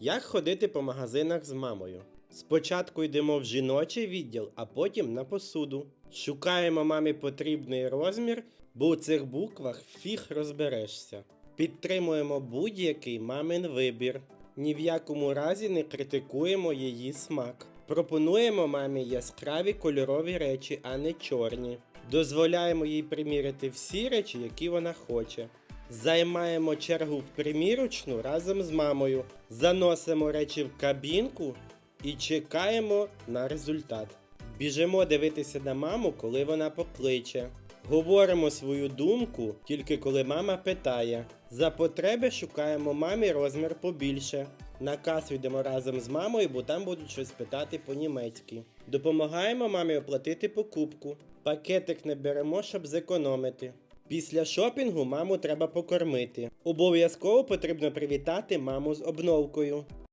Як ходити по магазинах з мамою? Спочатку йдемо в жіночий відділ, а потім на посуду. Шукаємо мамі потрібний розмір, бо у цих буквах фіг розберешся. Підтримуємо будь-який мамин вибір. Ні в якому разі не критикуємо її смак. Пропонуємо мамі яскраві кольорові речі, а не чорні. Дозволяємо їй приміряти всі речі, які вона хоче. Займаємо чергу в примірочну разом з мамою, заносимо речі в кабінку і чекаємо на результат. Біжимо дивитися на маму, коли вона покличе. Говоримо свою думку тільки коли мама питає. За потреби шукаємо мамі розмір побільше. На касу йдемо разом з мамою, бо там будуть щось питати по-німецьки. Допомагаємо мамі оплатити покупку. Пакетик не беремо, щоб зекономити. Після шопінгу маму треба покормити. Обов'язково потрібно привітати маму з обновкою.